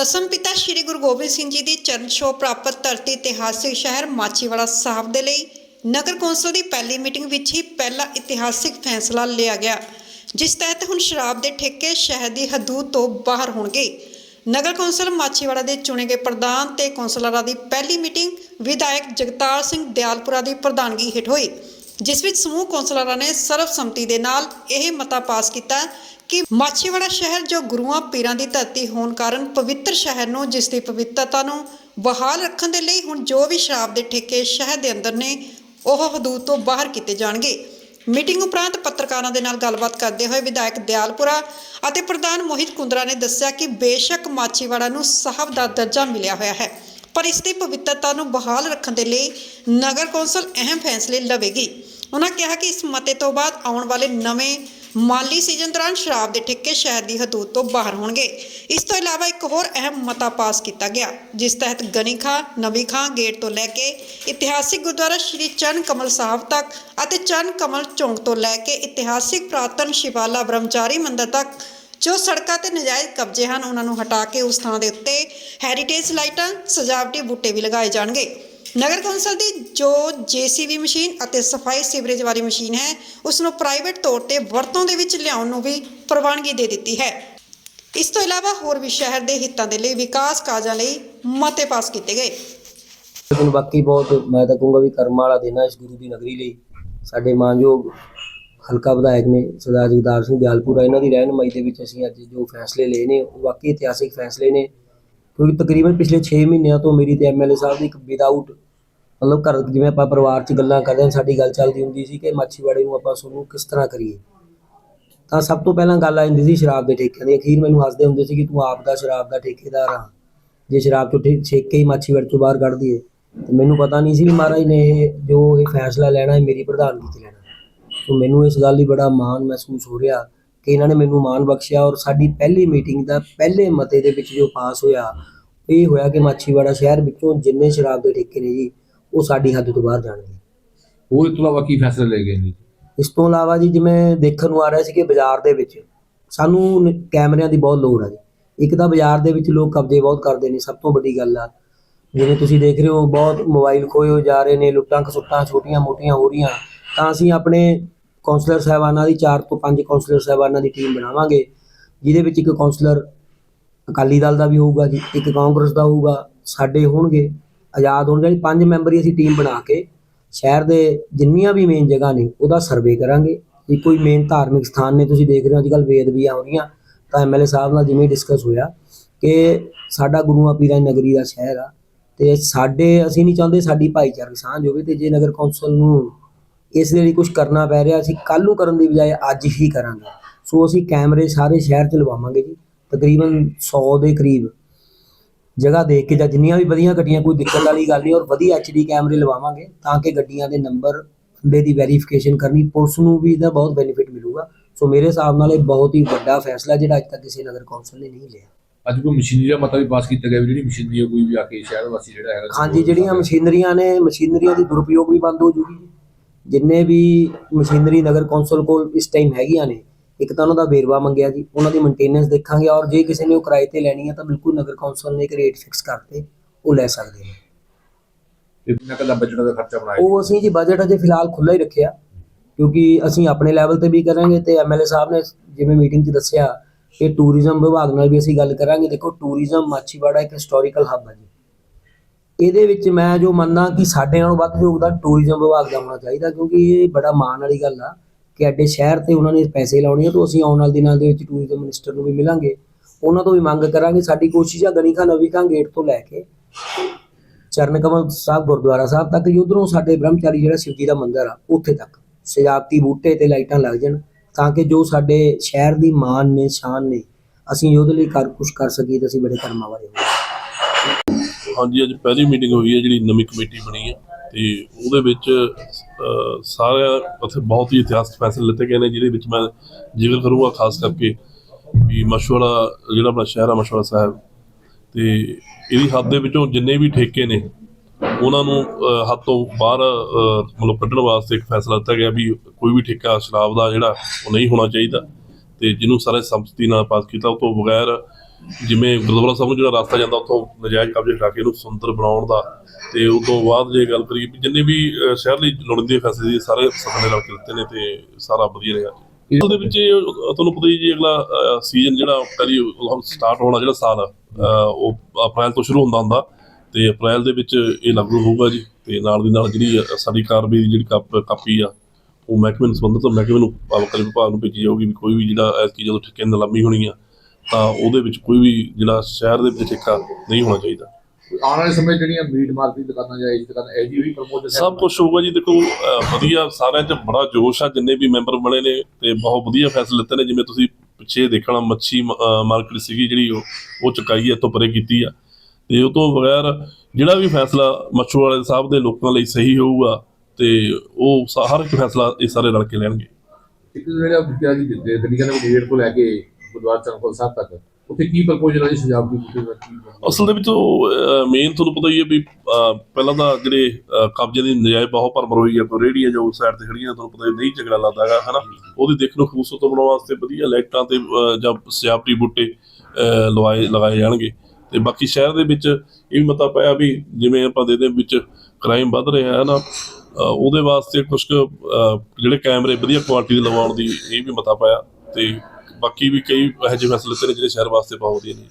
ਦਸਮ ਪਿਤਾ ਸ੍ਰੀ ਗੁਰੂ ਗੋਬਿੰਦ ਸਿੰਘ ਜੀ ਦੀ ਚਰਨ ਛੋਹ ਪ੍ਰਾਪਤ ਧਰਤੀ ਇਤਿਹਾਸਿਕ ਸ਼ਹਿਰ ਮਾਚੀਵਾੜਾ ਸਾਹਿਬ ਦੇ ਲਈ ਨਗਰ ਕੌਂਸਲ ਦੀ ਪਹਿਲੀ ਮੀਟਿੰਗ ਵਿੱਚ ਹੀ ਪਹਿਲਾ ਇਤਿਹਾਸਿਕ ਫੈਸਲਾ ਲਿਆ ਗਿਆ, ਜਿਸ ਤਹਿਤ ਹੁਣ ਸ਼ਰਾਬ ਦੇ ਠੇਕੇ ਸ਼ਹਿਰ ਦੀ ਹਦੂਦ ਤੋਂ ਬਾਹਰ ਹੋਣਗੇ। ਨਗਰ ਕੌਂਸਲ ਮਾਚੀਵਾੜਾ ਦੇ ਚੁਣੇ ਗਏ ਪ੍ਰਧਾਨ ਤੇ ਕੌਂਸਲਰਾਂ ਦੀ ਪਹਿਲੀ ਮੀਟਿੰਗ ਵਿਧਾਇਕ ਜਗਤਾਰ ਸਿੰਘ ਦਿਆਲਪੁਰਾ ਦੀ ਪ੍ਰਧਾਨਗੀ ਹੇਠ ਹੋਈ, ਜਿਸ ਵਿੱਚ ਸਮੂਹ ਕੌਂਸਲਰਾਂ ਨੇ ਸਰਬਸੰਮਤੀ ਦੇ ਨਾਲ ਇਹ ਮਤਾ ਪਾਸ ਕੀਤਾ ਕਿ ਮਾਛੀਵਾੜਾ ਸ਼ਹਿਰ ਜੋ ਗੁਰੂਆਂ ਪੀਰਾਂ ਦੀ ਧਰਤੀ ਹੋਣ ਕਾਰਨ ਪਵਿੱਤਰ ਸ਼ਹਿਰ ਨੂੰ, ਜਿਸ ਦੀ ਪਵਿੱਤਰਤਾ ਨੂੰ ਬਹਾਲ ਰੱਖਣ ਦੇ ਲਈ ਹੁਣ ਜੋ ਵੀ ਸ਼ਰਾਬ ਦੇ ਠੇਕੇ ਸ਼ਹਿਰ ਦੇ ਅੰਦਰ ਨੇ, ਉਹ ਹਦੂਦ ਤੋਂ ਬਾਹਰ ਕੀਤੇ ਜਾਣਗੇ। ਮੀਟਿੰਗ ਉਪਰੰਤ ਪੱਤਰਕਾਰਾਂ ਦੇ ਨਾਲ ਗੱਲਬਾਤ ਕਰਦੇ ਹੋਏ ਵਿਧਾਇਕ ਦਿਆਲਪੁਰਾ ਅਤੇ ਪ੍ਰਧਾਨ ਮੋਹਿਤ ਕੁੰਦਰਾ ਨੇ ਦੱਸਿਆ ਕਿ ਬੇਸ਼ੱਕ ਮਾਛੀਵਾੜਾ ਨੂੰ ਸਾਹਿਬ ਦਾ ਦਰਜਾ ਮਿਲਿਆ ਹੋਇਆ ਹੈ, ਪਰ ਇਸ ਦੀ ਪਵਿੱਤਰਤਾ ਨੂੰ ਬਹਾਲ ਰੱਖਣ ਦੇ ਲਈ ਨਗਰ ਕੌਂਸਲ ਅਹਿਮ ਫੈਸਲੇ ਲਵੇਗੀ। ਉਹਨਾਂ ਕਿਹਾ ਕਿ ਇਸ ਮਤੇ ਤੋਂ ਬਾਅਦ ਆਉਣ ਵਾਲੇ ਨਵੇਂ ਮਾਲੀ ਸੀਜ਼ਨ ਦੌਰਾਨ ਸ਼ਰਾਬ ਦੇ ਠੇਕੇ ਸ਼ਹਿਰ ਦੀ ਹਦੂਦ ਤੋਂ ਬਾਹਰ ਹੋਣਗੇ। ਇਸ ਤੋਂ ਇਲਾਵਾ ਇੱਕ ਹੋਰ ਅਹਿਮ ਮਤਾ ਪਾਸ ਕੀਤਾ ਗਿਆ, ਜਿਸ ਤਹਿਤ ਗਨੀ ਖਾਂ, ਨਵੀ ਖਾਂ ਗੇਟ ਤੋਂ ਲੈ ਕੇ ਇਤਿਹਾਸਿਕ ਗੁਰਦੁਆਰਾ ਸ਼੍ਰੀ ਚਰਨ ਕਮਲ ਸਾਹਿਬ ਤੱਕ ਅਤੇ ਚਰਨ ਕਮਲ ਚੌਂਕ ਤੋਂ ਲੈ ਕੇ ਇਤਿਹਾਸਿਕ ਪ੍ਰਾਤਨ ਸ਼ਿਵਾਲਾ ਬ੍ਰਹਮਚਾਰੀ ਮੰਦਿਰ ਤੱਕ, ਜੋ ਸੜਕਾਂ ਤੇ ਨਜਾਇਜ਼ ਕਬਜ਼ੇ ਹਨ, ਉਹਨਾਂ ਨੂੰ ਹਟਾ ਕੇ ਉਸ ਥਾਂ ਦੇ ਉੱਤੇ ਹੈਰੀਟੇਜ ਲਾਈਟਾਂ, ਸਜਾਵਟੀ ਬੂਟੇ ਵੀ ਲਗਾਏ ਜਾਣਗੇ। ਨਗਰ ਕੌਂਸਲ ਦੀ ਜੋ ਜੀਸੀਬੀ ਮਸ਼ੀਨ ਅਤੇ ਸਫ਼ਾਈ ਸੀਵਰੇਜ ਵਾਲੀ ਮਸ਼ੀਨ ਹੈ ਉਸ ਨੂੰ ਪ੍ਰਾਈਵੇਟ ਤੌਰ ਤੇ ਵਰਤੋਂ ਦੇ ਵਿੱਚ ਲਿਆਉਣ ਨੂੰ ਵੀ ਪ੍ਰਵਾਨਗੀ ਦੇ ਦਿੱਤੀ ਹੈ। ਇਸ ਤੋਂ ਇਲਾਵਾ ਹੋਰ ਵੀ ਸ਼ਹਿਰ ਦੇ ਹਿੱਤਾਂ ਦੇ ਲਈ ਵਿਕਾਸ ਕਾਰਜਾਂ ਲਈ ਮਤੇ ਪਾਸ ਕੀਤੇ ਗਏ। ਲੇਕਿਨ ਬਾਕੀ ਬਹੁਤ ਮੈਂ ਤਾਂ ਕਹੂੰਗਾ ਵੀ ਕਰਮ ਵਾਲਾ ਦਿਨ ਹੈ ਇਸ ਗੁਰੂ ਦੀ ਨਗਰੀ ਲਈ। ਸਾਡੇ ਮਾਨਯੋਗ ਹਲਕਾ ਵਿਧਾਇਕ ਨੇ ਸਰਦਾਰ ਜਗਦਾਰ ਸਿੰਘ ਦਿਆਲਪੁਰਾ ਇਹਨਾਂ ਦੀ ਰਹਿਨਮਾਈ ਦੇ ਵਿੱਚ ਅਸੀਂ ਅੱਜ ਜੋ ਫੈਸਲੇ ਲਏ ਨੇ, ਉਹ ਵਾਕਈ ਇਤਿਹਾਸਿਕ ਫੈਸਲੇ ਨੇ। ਕਿਉਂਕਿ ਤਕਰੀਬਨ ਪਿਛਲੇ 6 ਮਹੀਨਿਆਂ ਤੋਂ ਮੇਰੀ ਤੇ ਐਮਐਲਏ ਸਾਹਿਬ ਦੀ ਇੱਕ ਵਿਦਆਊਟ ਮਤਲਬ ਘਰ ਜਿਵੇਂ ਆਪਾਂ ਪਰਿਵਾਰ 'ਚ ਗੱਲਾਂ ਕਰਦੇ ਹਾਂ, ਸਾਡੀ ਗੱਲ ਚੱਲਦੀ ਹੁੰਦੀ ਸੀ ਕਿ ਮਾਛੀਵਾੜੇ ਨੂੰ ਆਪਾਂ ਤੁਹਾਨੂੰ ਕਿਸ ਤਰ੍ਹਾਂ ਕਰੀਏ। ਤਾਂ ਸਭ ਤੋਂ ਪਹਿਲਾਂ ਗੱਲ ਆ ਜਾਂਦੀ ਸੀ ਸ਼ਰਾਬ ਦੇ ਠੇਕਿਆਂ ਦੀ। ਅਖੀਰ ਮੈਨੂੰ ਹੱਸਦੇ ਹੁੰਦੇ ਸੀ ਕਿ ਤੂੰ ਆਪ ਦਾ ਸ਼ਰਾਬ ਦਾ ਠੇਕੇਦਾਰ ਆ। ਜੇ ਸ਼ਰਾਬ ਚੋਂ ਠੇ- ਹੀ ਮਾਛੀਵਾੜੇ ਤੋਂ ਬਾਹਰ ਕੱਢ ਦਈਏ, ਤੇ ਮੈਨੂੰ ਪਤਾ ਨਹੀਂ ਸੀ ਵੀ ਮਹਾਰਾਜ ਨੇ ਇਹ ਜੋ ਇਹ ਫੈਸਲਾ ਲੈਣਾ ਹੈ ਮੇਰੀ ਪ੍ਰਧਾਨਗੀ 'ਚ ਲੈਣਾ। ਸੋ ਮੈਨੂੰ ਇਸ ਗੱਲ ਲਈ ਬੜਾ ਮਾਣ ਮਹਿਸੂਸ ਹੋ ਰਿਹਾ ਕਿ ਇਹਨਾਂ ਨੇ ਮੈਨੂੰ ਮਾਣ ਬਖਸ਼ਿਆ ਔਰ ਸਾਡੀ ਪਹਿਲੀ ਮੀਟਿੰਗ ਦਾ ਪਹਿਲੇ ਮਤੇ ਦੇ ਵਿੱਚ ਜੋ ਪਾਸ ਹੋਇਆ ਇਹ ਹੋਇਆ ਕਿ ਮਾਛੀਵਾੜਾ ਸ਼ਹਿਰ ਵਿੱਚੋਂ ਜਿੰਨੇ ਸ਼ਰਾਬ ਦੇ ਠੇਕੇ ਨੇ ਜੀ ਉਹ ਸਾਡੀ ਹੱਦ ਤੋਂ ਬਾਹਰ ਜਾਣਗੇ। ਉਹ ਇਸ ਤੋਂ ਇਲਾਵਾ ਕੀ ਫੈਸਲੇ ਲਏ ਗਏ ਨੇ? ਇਸ ਤੋਂ ਇਲਾਵਾ ਜੀ ਜਿਵੇਂ ਦੇਖਣ ਨੂੰ ਆ ਰਿਹਾ ਸੀ ਕਿ ਬਾਜ਼ਾਰ ਦੇ ਵਿੱਚ ਸਾਨੂੰ ਕੈਮਰਿਆਂ ਦੀ ਬਹੁਤ ਲੋੜ ਹੈ ਜੀ। ਇੱਕ ਤਾਂ ਬਾਜ਼ਾਰ ਦੇ ਵਿੱਚ ਲੋਕ ਕਬਜ਼ੇ ਬਹੁਤ ਕਰਦੇ ਨੇ ਸਭ ਤੋਂ ਵੱਡੀ ਗੱਲ ਆ। ਜਿਵੇਂ ਤੁਸੀਂ ਦੇਖ ਰਹੇ ਹੋ ਬਹੁਤ ਮੋਬਾਈਲ ਖੋਏ ਹੋ ਜਾ ਰਹੇ ਨੇ ਲੁੱਟਾਂ ਖਸੁੱਟਾਂ ਛੋਟੀਆਂ ਮੋਟੀਆਂ ਹੋ ਰਹੀਆਂ। ਤਾਂ ਅਸੀਂ ਆਪਣੇ ਕਾਉਂਸਲਰ ਸਾਹਿਬਾਨਾਂ ਦੀ 4 ਤੋਂ 5 ਕਾਉਂਸਲਰ ਸਾਹਿਬਾਨਾਂ ਦੀ ਟੀਮ ਬਣਾਵਾਂਗੇ, ਜਿਹਦੇ ਵਿੱਚ ਇੱਕ ਕਾਉਂਸਲਰ ਅਕਾਲੀ ਦਲ ਦਾ ਵੀ ਹੋਊਗਾ ਜੀ, ਇੱਕ ਕਾਂਗਰਸ ਦਾ ਹੋਊਗਾ, ਸਾਡੇ ਹੋਣਗੇ, ਆਜ਼ਾਦ ਹੋਣ ਜਿਹੜੀ ਪੰਜ ਮੈਂਬਰੀ ਅਸੀਂ ਟੀਮ ਬਣਾ ਕੇ ਸ਼ਹਿਰ ਦੇ ਜਿੰਨੀਆਂ ਵੀ ਮੇਨ ਜਗ੍ਹਾ ਨੇ, ਉਹਦਾ ਸਰਵੇ ਕਰਾਂਗੇ। ਜੇ ਕੋਈ ਮੇਨ ਧਾਰਮਿਕ ਸਥਾਨ ਨੇ, ਤੁਸੀਂ ਦੇਖ ਰਹੇ ਹੋ ਅੱਜਕੱਲ ਵੇਦ ਵੀ ਆ ਰਹੀਆਂ ਤਾਂ ਐਮਐਲਏ ਸਾਹਿਬ ਨਾਲ ਜਿਵੇਂ ਡਿਸਕਸ ਹੋਇਆ ਕਿ ਸਾਡਾ ਗੁਰੂਆਂ ਪੀਰਾਂ ਦੀ ਨਗਰੀ ਦਾ ਸ਼ਹਿਰ ਆ, ਤੇ ਸਾਡੇ, ਅਸੀਂ ਨਹੀਂ ਚਾਹੁੰਦੇ ਸਾਡੀ ਭਾਈਚਾਰਕ ਸਾਂਝ ਹੋਵੇ, ਤੇ ਜੇ ਨਗਰ ਕੌਂਸਲ ਨੂੰ ਇਸ ਦੇ ਲਈ ਕੁਝ ਕਰਨਾ ਪੈ ਰਿਹਾ ਅਸੀਂ ਕੱਲ੍ਹ ਨੂੰ ਕਰਨ ਦੀ ਬਜਾਏ ਅੱਜ ਹੀ ਕਰਾਂਗੇ। ਸੋ ਅਸੀਂ ਕੈਮਰੇ ਸਾਰੇ ਸ਼ਹਿਰ 'ਚ ਲਵਾਵਾਂਗੇ ਜੀ ਤਕਰੀਬਨ 100 ਦੇ ਕਰੀਬ ਜਗ੍ਹਾ ਦੇਖ ਕੇ ਜਾਂ ਜਿੰਨੀਆਂ ਵੀ ਵਧੀਆਂ ਗੱਡੀਆਂ ਕੋਈ ਦਿੱਕਤ ਵਾਲੀ ਗੱਲ ਨਹੀਂ ਔਰ ਵਧੀਆ ਐਚਡੀ ਕੈਮਰੇ ਲਵਾਵਾਂਗੇ ਤਾਂ ਕਿ ਗੱਡੀਆਂ ਦੇ ਨੰਬਰ ਬੰਦੇ ਦੀ ਵੈਰੀਫਿਕੇਸ਼ਨ ਕਰਨੀ ਪੁਲਿਸ ਨੂੰ ਵੀ ਇਹਦਾ ਬਹੁਤ ਬੈਨੀਫਿਟ ਮਿਲੂਗਾ। ਸੋ ਮੇਰੇ ਹਿਸਾਬ ਨਾਲ ਇਹ ਬਹੁਤ ਹੀ ਵੱਡਾ ਫੈਸਲਾ ਜਿਹੜਾ ਅੱਜ ਤੱਕ ਕਿਸੇ ਨਗਰ ਕੌਂਸਲ ਨੇ ਨਹੀਂ ਲਿਆ। ਅੱਜ ਕੋਈ ਮਸ਼ੀਨਰੀ ਦਾ ਮਤਾ ਵੀ ਪਾਸ ਕੀਤਾ ਗਿਆ ਵੀ ਜਿਹੜੀ ਮਸ਼ੀਨਰੀ ਕੋਈ ਵੀ ਆ ਕੇ ਸ਼ਹਿਰ ਵਾਸੀ ਜਿਹੜਾ ਹੈਗਾ ਹਾਂਜੀ ਜਿਹੜੀਆਂ ਮਸ਼ੀਨਰੀਆਂ ਨੇ ਮਸ਼ੀਨਰੀਆਂ ਦੀ ਦੁਰਉਪਯੋਗ ਵੀ ਬੰਦ ਹੋ ਜੂਗੀ ਜਿੰਨੇ ਵੀ ਮਸ਼ੀਨਰੀ ਨਗਰ ਕੌਂਸਲ ਕੋਲ ਇਸ ਟਾਈਮ ਹੈਗੀਆਂ ਨੇ ਇੱਕ ਤਾਂ ਉਹਨਾਂ ਦਾ ਵੇਰਵਾ ਮੰਗਿਆ ਜੀ ਉਹਨਾਂ ਦੀ ਮੇਨਟੇਨੈਂਸ ਦੇਖਾਂਗੇ ਔਰ ਜੇ ਕਿਸੇ ਨੇ ਉਹ ਕਿਰਾਏ ਤੇ ਲੈਣੀ ਹੈ ਤਾਂ ਬਿਲਕੁਲ ਨਗਰ ਕੌਂਸਲ ਨੇ ਇੱਕ ਰੇਟ ਫਿਕਸ ਕਰਤੇ ਉਹ ਲੈ ਸਕਦੇ ਨੇ। ਤੇ ਕਿੰਨਾ ਕੱਲਾ ਬਜਟ ਦਾ ਖਰਚਾ ਬਣਾਇਆ ਉਹ ਅਸੀਂ ਜੀ ਬਜਟ ਅਜੇ ਫਿਲਹਾਲ ਖੁੱਲਾ ਹੀ ਰੱਖਿਆ ਕਿਉਂਕਿ ਅਸੀਂ ਆਪਣੇ ਲੈਵਲ ਤੇ ਵੀ ਕਰਾਂਗੇ ਤੇ ਐਮਐਲਏ ਸਾਹਿਬ ਨੇ ਜਿਵੇਂ ਮੀਟਿੰਗ 'ਚ ਦੱਸਿਆ ਕਿ ਟੂਰਿਜ਼ਮ ਵਿਭਾਗ ਨਾਲ ਵੀ ਅਸੀਂ ਗੱਲ ਕਰਾਂਗੇ। ਦੇਖੋ ਟੂਰਿਜ਼ਮ ਮਾਛੀਵਾੜਾ ਇੱਕ ਹਿਸਟੋਰੀਕਲ ਹੱਬ ਹੈ ਜੀ। ਇਹਦੇ ਵਿੱਚ ਮੈਂ ਜੋ ਮੰਨਦਾ ਕਿ ਸਾਡੇ ਨਾਲੋਂ ਵੱਧ ਯੋਗਦਾਨ ਟੂਰਿਜ਼ਮ ਵਿਭਾਗ ਦਾ ਹੋਣਾ ਚਾਹੀਦਾ ਕਿਉਂਕਿ ਇਹ ਬੜਾ ਮਾਣ ਵਾਲੀ ਗੱਲ ਆ ਕਿ ਐਡੇ ਸ਼ਹਿਰ ਤੇ ਉਹਨਾਂ ਨੇ ਪੈਸੇ ਲਾਉਣੇ ਆ ਤਾਂ ਅਸੀਂ ਆਉਣ ਵਾਲੇ ਦਿਨਾਂ ਦੇ ਵਿੱਚ ਟੂਰਿਜ਼ਮ ਮਿਨਿਸਟਰ ਨੂੰ ਵੀ ਮਿਲਾਂਗੇ। ਉਹਨਾਂ ਤੋਂ ਵੀ ਮੰਗ ਕਰਾਂਗੇ, ਸਾਡੀ ਕੋਸ਼ਿਸ਼ ਆ ਗਣੀ ਖਾਂ ਨਵੀ ਖਾਂ ਗੇਟ ਤੋਂ ਲੈ ਕੇ ਚਰਨ ਕਮਲ ਸਾਹਿਬ, ਗੁਰਦੁਆਰਾ ਸਾਹਿਬ ਤੱਕ ਉਧਰੋਂ ਸਾਡੇ ਬ੍ਰਹਮਚਾਰੀ ਜਿਹੜਾ ਸ਼ਿਵਜੀ ਦਾ ਮੰਦਿਰ ਆ, ਉੱਥੇ ਤੱਕ। ਸਜਾਵਟੀ ਬੂਟੇ ਤੇ ਲਾਈਟਾਂ ਲੱਗ ਜਾਣ ਤਾਂ ਕਿ ਜੋ ਸਾਡੇ ਸ਼ਹਿਰ ਦੀ ਮਾਨ ਨੇ, ਸ਼ਾਨ ਨੇ, ਅਸੀਂ ਉਹਦੇ ਲਈ ਕਰ ਕੁਝ ਕਰ ਸਕੀਏ ਤਾਂ ਅਸੀਂ ਬੜੇ ਕਰਮਾਂ ਵਾਲੇ ਹਾਂ ਹਾਂਜੀ ਅੱਜ ਪਹਿਲੀ ਮੀਟਿੰਗ ਹੋਈ ਹੈ ਜਿਹੜੀ ਨਵੀਂ ਕਮੇਟੀ ਬਣੀ ਹੈ ਤੇ ਉਹਦੇ ਵਿੱਚ ਅਹ, ਸਾਰਿਆਂ ਉੱਥੇ ਬਹੁਤ ਹੀ ਇਤਿਹਾਸਕ ਫੈਸਲੇ ਲਿੱਤੇ ਗਏ ਨੇ ਜਿਹਦੇ ਵਿੱਚ ਮੈਂ ਜ਼ਿਕਰ ਕਰੂੰਗਾ ਖਾਸ ਕਰਕੇ ਵੀ ਮਸ਼ਵਰਾ ਜਿਹੜਾ ਆਪਣਾ ਸ਼ਹਿਰ ਆ ਮਸ਼ਵਰਾ ਸਾਹਿਬ। ਤੇ ਇਹਦੀ ਹੱਦ ਦੇ ਵਿੱਚੋਂ ਜਿੰਨੇ ਵੀ ਠੇਕੇ ਨੇ ਉਹਨਾਂ ਨੂੰ ਅਹ, ਹੱਦ ਤੋਂ ਬਾਹਰ ਮਤਲਬ ਕੱਢਣ ਵਾਸਤੇ ਇੱਕ ਫੈਸਲਾ ਲਿੱਤਾ ਗਿਆ ਵੀ ਕੋਈ ਵੀ ਠੇਕਾ ਸ਼ਰਾਬ ਦਾ ਜਿਹੜਾ ਉਹ ਨਹੀਂ ਹੋਣਾ ਚਾਹੀਦਾ। ਤੇ ਜਿਹਨੂੰ ਸਾਰੇ ਸੰਮਤੀ ਨਾਲ ਪਾਸ ਕੀਤਾ ਉਹ ਤੋਂ ਬਗੈਰ ਜਿਵੇਂ ਗੁਰਦੁਆਰਾ ਸਾਹਿਬ ਨੂੰ ਜਿਹੜਾ ਰਸਤਾ ਜਾਂਦਾ ਉੱਥੋਂ ਨਜਾਇਜ਼ ਕਬਜ਼ੇ ਹਟਾ ਕੇ ਇਹਨੂੰ ਸੁੰਦਰ ਬਣਾਉਣ ਦਾ ਤੇ ਉਸ ਤੋਂ ਬਾਅਦ ਜੇ ਗੱਲ ਕਰੀਏ ਜਿੰਨੇ ਵੀ ਸ਼ਹਿਰ ਲਈ ਲੋੜੀਂਦੇ ਫੈਸਲੇ ਸਾਰੇ ਸਦਨ ਨੇ ਰਲ ਕੇ ਲਿੱਤੇ ਨੇ ਤੇ ਸਾਰਾ ਵਧੀਆ ਰਿਹਾ। ਉਹਦੇ ਵਿੱਚ ਤੁਹਾਨੂੰ ਪਤਾ ਹੀ ਜੀ ਅਗਲਾ ਸੀਜ਼ਨ ਜਿਹੜਾ ਕਰੀ ਸਟਾਰਟ ਹੋਣਾ ਜਿਹੜਾ ਸਾਲ ਉਹ ਅਪ੍ਰੈਲ ਤੋਂ ਸ਼ੁਰੂ ਹੁੰਦਾ ਹੁੰਦਾ ਤੇ ਅਪ੍ਰੈਲ ਦੇ ਵਿੱਚ ਇਹ ਲਾਗੂ ਹੋਊਗਾ ਜੀ ਤੇ ਨਾਲ ਦੀ ਨਾਲ ਜਿਹੜੀ ਸਾਡੀ ਕਾਰਵਾਈ ਦੀ ਜਿਹੜੀ ਕਾਪ- ਆ ਉਹ ਮਹਿਕਮੇ ਨੂੰ ਸੰਬੰਧਿਤ ਮਹਿਕਮੇ ਨੂੰ ਆਬਕਾਰੀ ਵਿਭਾਗ ਨੂੰ ਭੇਜੀ ਜਾਊਗੀ ਵੀ ਕੋਈ ਵੀ ਜਿਹੜਾ ਐਤਕੀ ਜਦੋਂ ਠੇਕੇ ਨਿਲਾਮੀ ਹੋਣੀ ਆ ਤਾਂ ਉਹਦੇ ਵਿੱਚ ਕੋਈ ਵੀ ਜਿਹੜਾ ਸ਼ਹਿਰ ਦੇ ਵਿੱਚ ਠੇਕਾ ਨਹੀਂ ਹੋਣਾ ਚਾਹੀਦਾ। ਆਉਣ ਵਾਲੇ ਸਮੇਂ ਜਿਹੜੀਆਂ ਮੀਟ ਮਾਰਕੀਟ ਦੁਕਾਨਾਂ ਜਾਂ ਇਸ ਦੁਕਾਨਾਂ ਇਹ ਜੀ ਵੀ ਪ੍ਰਮੋਟ ਸਭ ਕੁਝ ਹੋਊਗਾ ਜੀ। ਦੇਖੋ ਅਹ ਵਧੀਆ ਸਾਰਿਆਂ 'ਚ ਬੜਾ ਜੋਸ਼ ਆ। ਜਿੰਨੇ ਵੀ ਮੈਂਬਰ ਬਣੇ ਨੇ ਤੇ ਬਹੁਤ ਵਧੀਆ ਫੈਸਲੇ ਲਿੱਤੇ ਨੇ। ਜਿਵੇਂ ਤੁਸੀਂ ਪਿੱਛੇ ਦੇਖਣਾ ਮੱਛੀ ਮਾਰਕੀਟ ਸੀਗੀ ਜਿਹੜੀ ਉਹ ਉਹ ਚੁਕਾਈ ਹੈ ਤੋਂ ਪਰੇ ਕੀਤੀ ਆ। ਤੇ ਉਹ ਤੋਂ ਬਗੈਰ ਜਿਹੜਾ ਵੀ ਫੈਸਲਾ ਮੱਛੂ ਵਾਲੇ ਸਾਹਿਬ ਦੇ ਲੋਕਾਂ ਲਈ ਸਹੀ ਹੋਊਗਾ ਤੇ ਉਹ ਸਾ- ਹਰ ਇੱਕ ਫੈਸਲਾ ਇਹ ਸਾਰੇ ਰਲ ਕੇ ਲੈਣਗੇ। ਇੱਕ ਜਿਹੜਾ ਦੀ ਦਿੱਤੇ ਤਰੀਕਾ ਦੇ ਗੇਟ ਤੋਂ ਲੈ ਕੇ ਗੁਰਦੁਆਰਾ ਚਰਨਪੁਰ ਸਾਹਿਬ ਤੱਕ। ਉੱਥੇ ਕੀ ਪ੍ਰਪੋਜ਼ਲ ਹੈ ਜੀ ਸਜਾਵਟੀ ਬੂਟੇ ਦਾ ਕੀ ਅਸਲ ਦੇ ਵਿੱਚ ਉਹ ਮੇਨ ਤੁਹਾਨੂੰ ਪਤਾ ਹੀ ਹੈ ਵੀ ਪਹਿਲਾਂ ਤਾਂ ਜਿਹੜੇ ਕਬਜ਼ੇ ਦੀ ਨਜਾਇਜ਼ ਬਹੁਤ ਭਰਮਰ ਹੋਈ ਹੈ, ਕੋਈ ਰੇਹੜੀਆਂ ਜੋ ਸਾਈਡ ਤੇ ਖੜੀਆਂ ਤੁਹਾਨੂੰ ਪਤਾ ਨਹੀਂ ਝਗੜਾ ਲੱਗਦਾ ਹੈਗਾ, ਹਨਾ? ਉਹਦੀ ਦੇਖ ਨੂੰ ਖੂਬਸੂਰਤ ਬਣਾਉਣ ਵਾਸਤੇ ਵਧੀਆ ਲਾਈਟਾਂ ਤੇ ਜਾਂ ਸਜਾਵਟੀ ਬੂਟੇ ਲਵਾਏ, ਲਗਾਏ ਜਾਣਗੇ। ਤੇ ਬਾਕੀ ਸ਼ਹਿਰ ਦੇ ਵਿੱਚ ਇਹ ਵੀ ਮਤਾ ਪਾਇਆ ਵੀ ਜਿਵੇਂ ਆਪਾਂ ਦੇ ਦੇ ਵਿੱਚ ਕ੍ਰਾਈਮ ਵੱਧ ਰਿਹਾ ਹੈ ਨਾ ਉਹਦੇ ਵਾਸਤੇ ਕੁਝ ਜਿਹੜੇ ਕੈਮਰੇ ਵਧੀਆ ਕੁਆਲਿਟੀ ਦੇ ਲਵਾਉਣ ਦੀ ਇਹ ਵੀ ਮਤਾ ਪਾਇਆ ਤੇ ਬਾਕੀ ਵੀ ਕਈ ਇਹੋ ਜਿਹੇ ਫੈਸਲੇ ਤੇ ਨੇ ਜਿਹੜੇ ਸ਼ਹਿਰ ਵਾਸਤੇ ਬਹੁਤ ਵਧੀਆ ਨੇ।